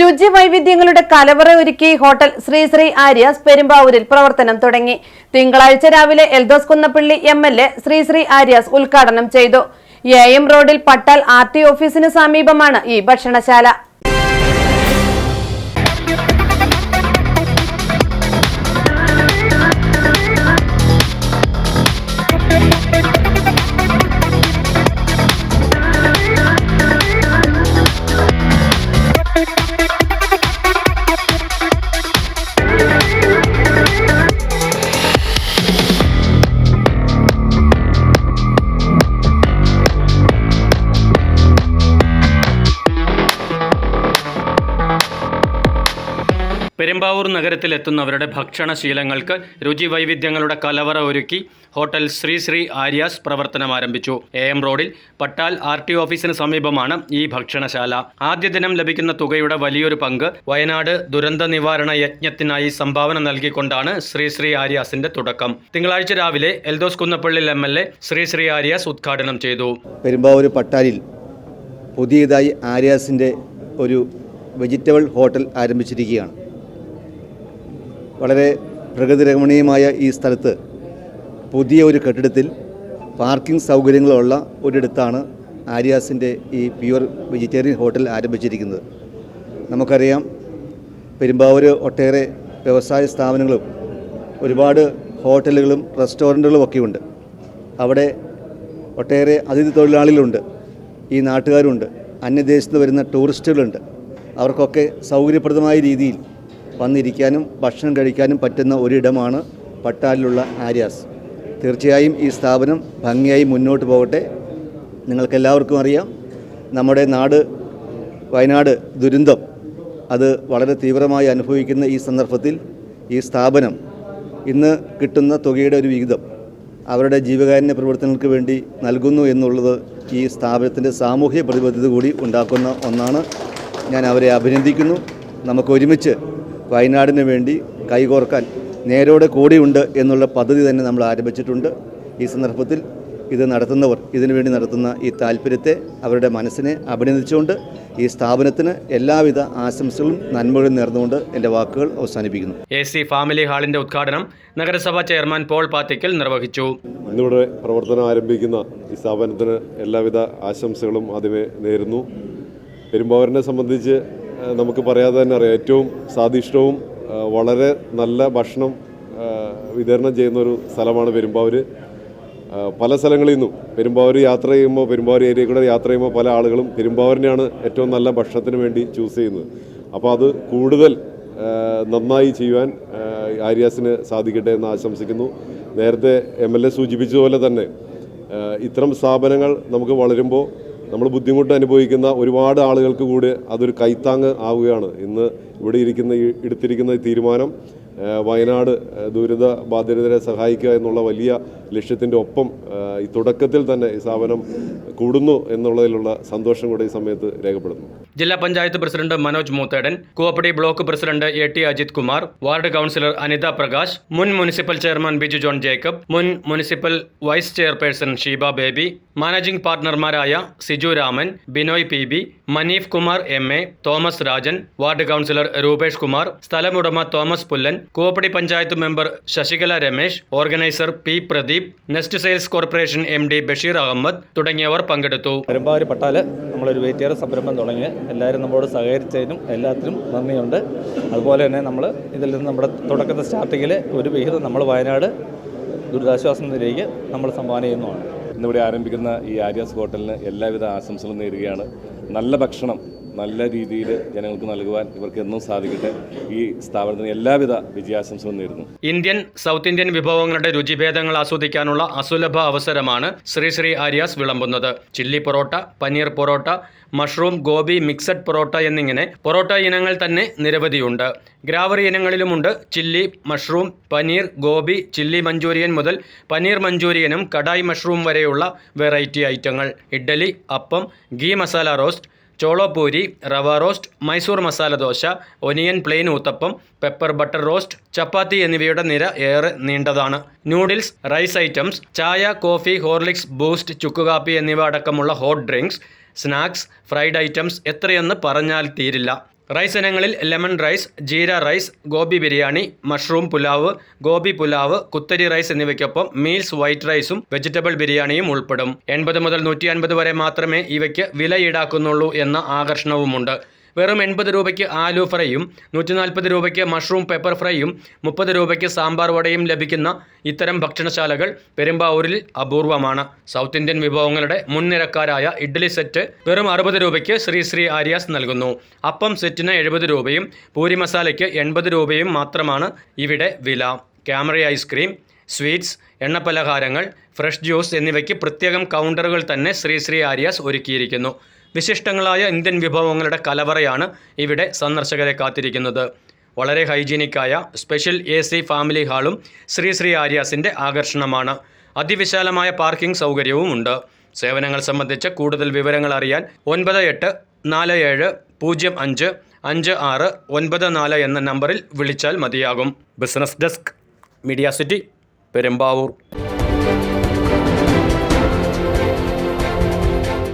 രുചി വൈവിധ്യങ്ങളുടെ കലവറ ഒരുക്കി ഹോട്ടൽ ശ്രീ ശ്രീ ആര്യാസ് പെരുമ്പാവൂരിൽ പ്രവർത്തനം തുടങ്ങി. തിങ്കളാഴ്ച രാവിലെ Eldhose Kunnappilly M L A Sree Sree Aryas ഉദ്ഘാടനം ചെയ്തു. എ എം റോഡിൽ പട്ടാൽ ആർ ടി ഓഫീസിന് സമീപമാണ് ഈ ഭക്ഷണശാല. പെരുമ്പാവൂർ നഗരത്തിലെത്തുന്നവരുടെ ഭക്ഷണശീലങ്ങൾക്ക് രുചി വൈവിധ്യങ്ങളുടെ കലവറ ഒരുക്കി ഹോട്ടൽ ശ്രീ ശ്രീ ആര്യാസ് പ്രവർത്തനം ആരംഭിച്ചു എ എം റോഡിൽ പട്ടാൽ ആർ ടി ഓഫീസിന് സമീപമാണ് ഈ ഭക്ഷണശാല. ആദ്യ ദിനം ലഭിക്കുന്ന തുകയുടെ വലിയൊരു പങ്ക് വയനാട് ദുരന്ത നിവാരണ യജ്ഞത്തിനായി സംഭാവന നൽകിക്കൊണ്ടാണ് ശ്രീ ശ്രീ ആര്യാസിന്റെ തുടക്കം. തിങ്കളാഴ്ച രാവിലെ Eldhose Kunnappillil M L A Sree Sree Aryas ഉദ്ഘാടനം ചെയ്തു. പെരുമ്പാവൂർ പട്ടാലിൽ പുതിയതായി ആര്യാസിന്റെ ഒരു വെജിറ്റബിൾ ഹോട്ടൽ ആരംഭിച്ചിരിക്കുകയാണ്. വളരെ പ്രകൃതിരമണീയമായ ഈ സ്ഥലത്ത് പുതിയ ഒരു കെട്ടിടത്തിൽ പാർക്കിംഗ് സൗകര്യങ്ങളുള്ള ഒരിടത്താണ് ആര്യാസിന്റെ ഈ പ്യുവർ വെജിറ്റേറിയൻ ഹോട്ടൽ ആരംഭിച്ചിരിക്കുന്നത്. നമുക്കറിയാം പെരുമ്പാവൂർ ഒട്ടേറെ വ്യവസായ സ്ഥാപനങ്ങളും ഒരുപാട് ഹോട്ടലുകളും റെസ്റ്റോറന്റുകളും ഒക്കെയുണ്ട്. അവിടെ ഒട്ടേറെ അതിഥി തൊഴിലാളികളുണ്ട് ഈ നാട്ടുകാരുണ്ട് അന്യദേശത്ത് വരുന്ന ടൂറിസ്റ്റുകളുണ്ട്. അവർക്കൊക്കെ സൗകര്യപ്രദമായ രീതിയിൽ വന്നിരിക്കാനും ഭക്ഷണം കഴിക്കാനും പറ്റുന്ന ഒരിടമാണ് പട്ടാലിലുള്ള ആര്യാസ്. തീർച്ചയായും ഈ സ്ഥാപനം ഭംഗിയായി മുന്നോട്ട് പോകട്ടെ. നിങ്ങൾക്കെല്ലാവർക്കും അറിയാം നമ്മുടെ നാട് വയനാട് ദുരന്തം അത് വളരെ തീവ്രമായി അനുഭവിക്കുന്ന ഈ സന്ദർഭത്തിൽ ഈ സ്ഥാപനം ഇന്ന് കിട്ടുന്ന തുകയുടെ ഒരു വിഹിതം അവരുടെ ജീവകാരുണ്യ പ്രവർത്തനങ്ങൾക്ക് വേണ്ടി നൽകുന്നു എന്നുള്ളത് ഈ സ്ഥാപനത്തിന്റെ സാമൂഹ്യ പ്രതിബദ്ധത കൂടി ഉണ്ടാക്കുന്ന ഒന്നാണ്. ഞാൻ അവരെ അഭിനന്ദിക്കുന്നു. നമുക്ക് ഒരുമിച്ച് വയനാടിന് വേണ്ടി കൈകോർക്കാൻ നേരോടെ കൂടിയുണ്ട് എന്നുള്ള പദ്ധതി തന്നെ നമ്മൾ ആരംഭിച്ചിട്ടുണ്ട്. ഈ സന്ദർഭത്തിൽ ഇത് നടത്തുന്നവർ ഇതിനുവേണ്ടി നടത്തുന്ന ഈ താല്പര്യത്തെ അവരുടെ മനസ്സിനെ അഭിനന്ദിച്ചുകൊണ്ട് ഈ സ്ഥാപനത്തിന് എല്ലാവിധ ആശംസകളും നന്മകളും നേർന്നുകൊണ്ട് എന്റെ വാക്കുകൾ അവസാനിപ്പിക്കുന്നു. എ സി ഫാമിലി ഹാളിന്റെ ഉദ്ഘാടനം നഗരസഭാ ചെയർമാൻ പോൾ പാത്തിക്കൽ നിർവഹിച്ചു. ഇന്നിവിടെ പ്രവർത്തനം ആരംഭിക്കുന്ന ഈ സ്ഥാപനത്തിന് എല്ലാവിധ ആശംസകളും ആദ്യമേ നേരുന്നു. പെരുമ്പാവൂരിനെ സംബന്ധിച്ച് നമുക്ക് പറയാതെ തന്നെ അറിയാം. ഏറ്റവും സ്വാദിഷ്ടവും വളരെ നല്ല ഭക്ഷണം വിതരണം ചെയ്യുന്ന ഒരു സ്ഥലമാണ് പെരുമ്പാവൂർ പല സ്ഥലങ്ങളിൽ നിന്നും പെരുമ്പാവൂർ യാത്ര ചെയ്യുമ്പോൾ പെരുമ്പാവൂർ ഏരിയ കൂടെ യാത്ര ചെയ്യുമ്പോൾ പല ആളുകളും പെരുമ്പാവൂരിനെയാണ് ഏറ്റവും നല്ല ഭക്ഷണത്തിന് വേണ്ടി ചൂസ് ചെയ്യുന്നത്. അപ്പോൾ അത് കൂടുതൽ നന്നായി ചെയ്യുവാൻ ആര്യാസിന് സാധിക്കട്ടെ എന്ന് ആശംസിക്കുന്നു. നേരത്തെ എം എൽ എ സൂചിപ്പിച്ചതുപോലെ തന്നെ ഇത്തരം സ്ഥാപനങ്ങൾ നമുക്ക് വളരുമ്പോൾ നമ്മൾ ബുദ്ധിമുട്ട് അനുഭവിക്കുന്ന ഒരുപാട് ആളുകൾക്ക് കൂടി അതൊരു കൈത്താങ് ആവുകയാണ്. ഇന്ന് ഇവിടെ ഇരിക്കുന്ന ഈ എടുത്തിരിക്കുന്ന തീരുമാനം വയനാട് ദുരിത ബാധിതരെ സഹായിക്കുക എന്നുള്ള വലിയ ലക്ഷ്യത്തിന്റെ ഒപ്പം ഈ തുടക്കത്തിൽ തന്നെ ഈ സ്ഥാപനം കൂടുന്നു എന്നുള്ളതിലുള്ള സന്തോഷം കൂടെ ഈ സമയത്ത് രേഖപ്പെടുത്തുന്നു. ജില്ലാ panchayat president Manoj Moothedan Koovappady block president A T Ajith Kumar ward councillor Anitha Prakash മുൻ municipal chairman Biju John Jacob മുൻ municipal vice chairperson Sheeba Baby managing പാർട്ണർമാരായ Siju Raman Binoy P B Maneef Kumar M. A. Thomas Rajan ward councillor Roopesh Kumar സ്ഥലമുടമ Thomas Pullan Koppady panchayat member Sasikala Ramesh organiser P. Pradeep Nest sales corporation M. D. Basheer Ahammed തുടങ്ങിയവർ പങ്കെടുത്തു. പെരുമ്പാവൂർ പട്ടാൽ നമ്മളൊരു വെയിറ്റേറെ സംരംഭം തുടങ്ങി. എല്ലാവരും നമ്മളോട് സഹകരിച്ചതിനും എല്ലാത്തിനും നന്ദിയുണ്ട്. അതുപോലെ തന്നെ നമ്മൾ ഇതിൽ നിന്ന് നമ്മുടെ തുടക്കത്തെ സ്റ്റാർട്ടിങ്ങിൽ ഒരു വിഹിതം നമ്മൾ വയനാട് ദുരിതാശ്വാസ നിലയിലേക്ക് നമ്മൾ സംഭാവന ചെയ്യുന്നതാണ്. ഇന്നിവിടെ ആരംഭിക്കുന്ന ഈ ആര്യാസ് ഹോട്ടലിന് എല്ലാവിധ ആശംസകളും നേരുകയാണ്. നല്ല ഭക്ഷണം നല്ല രീതിയിൽ ജനങ്ങൾക്ക് നൽകുവാൻ ഇവർക്ക് എന്നും സാധിക്കട്ടെ. ഈ സ്ഥാപനത്തിന് എല്ലാവിധ വിജയാശംസകളും നേരുന്നു. ഇന്ത്യൻ സൗത്ത് ഇന്ത്യൻ വിഭവങ്ങളുടെ രുചിഭേദങ്ങൾ ആസ്വദിക്കാനുള്ള അസുലഭ അവസരമാണ് Sree Sree Aryas വിളമ്പുന്നത്. Chilli porotta paneer porotta mushroom gobi mixed porotta എന്നിങ്ങനെ പൊറോട്ട ഇനങ്ങൾ തന്നെ നിരവധിയുണ്ട്. Gravy ഇനങ്ങളിലുമുണ്ട് chilli mushroom paneer gobi chilli manchurian മുതൽ പനീർ മഞ്ചൂരിയനും കടായി മഷ്റൂം വരെയുള്ള വെറൈറ്റി ഐറ്റങ്ങൾ. Idli appam ghee masala roast cholapuri rava roast Mysore masala dosa onion plain uthappam pepper butter roast chapati എന്നിവയുടെ നിര ഏറെ നീണ്ടതാണ്. നൂഡിൽസ് റൈസ് ഐറ്റംസ് ചായ കോഫി ഹോർലിക്സ് ബൂസ്റ്റ് ചുക്കുകാപ്പി എന്നിവ അടക്കമുള്ള hot drinks snacks fried items എത്രയെന്ന് പറഞ്ഞാൽ തീരില്ല. റൈസ് ഇനങ്ങളിൽ lemon rice jeera rice gobi biryani mushroom pulao gobi pulao കുത്തരി rice എന്നിവയ്ക്കൊപ്പം മീൽസ് വൈറ്റ് റൈസും വെജിറ്റബിൾ ബിരിയാണിയും ഉൾപ്പെടും. എൺപത് മുതൽ നൂറ്റി അൻപത് വരെ മാത്രമേ ഇവയ്ക്ക് വില ഈടാക്കുന്നുള്ളൂ എന്ന ആകർഷണവുമുണ്ട്. വെറും എൺപത് രൂപയ്ക്ക് ആലു ഫ്രൈയും നൂറ്റി നാൽപ്പത് രൂപയ്ക്ക് മഷ്റൂം പെപ്പർ ഫ്രൈയും മുപ്പത് രൂപയ്ക്ക് സാമ്പാർ വടയും ലഭിക്കുന്ന ഇത്തരം ഭക്ഷണശാലകൾ പെരുമ്പാവൂരിൽ അപൂർവമാണ്. സൗത്ത് ഇന്ത്യൻ വിഭവങ്ങളുടെ മുൻനിരക്കാരായ ഇഡ്ഡലി സെറ്റ് വെറും അറുപത് രൂപയ്ക്ക് ശ്രീ ശ്രീ ആര്യാസ് നൽകുന്നു. അപ്പം സെറ്റിന് എഴുപത് രൂപയും പൂരി മസാലയ്ക്ക് എൺപത് രൂപയും മാത്രമാണ് ഇവിടെ വില. ക്യാമറ ഐസ്ക്രീം സ്വീറ്റ്സ് എണ്ണപ്പലഹാരങ്ങൾ ഫ്രഷ് ജ്യൂസ് എന്നിവയ്ക്ക് പ്രത്യേകം കൗണ്ടറുകൾ തന്നെ ശ്രീ ശ്രീ ആര്യാസ് ഒരുക്കിയിരിക്കുന്നു. വിശിഷ്ടങ്ങളായ ഇന്ത്യൻ വിഭവങ്ങളുടെ കലവറയാണ് ഇവിടെ സന്ദർശകരെ കാത്തിരിക്കുന്നത്. വളരെ ഹൈജീനിക്കായ സ്പെഷ്യൽ എ സി ഫാമിലി ഹാളും ശ്രീ ശ്രീ ആര്യാസിന്റെ ആകർഷണമാണ്. അതിവിശാലമായ പാർക്കിംഗ് സൗകര്യവും ഉണ്ട്. സേവനങ്ങൾ സംബന്ധിച്ച് കൂടുതൽ വിവരങ്ങൾ അറിയാൻ ഒൻപത് എട്ട് നാല് ഏഴ് പൂജ്യം അഞ്ച് അഞ്ച് ആറ് ഒൻപത് നാല് എന്ന നമ്പറിൽ വിളിച്ചാൽ മതിയാകും. Business desk media city Perumbavoor.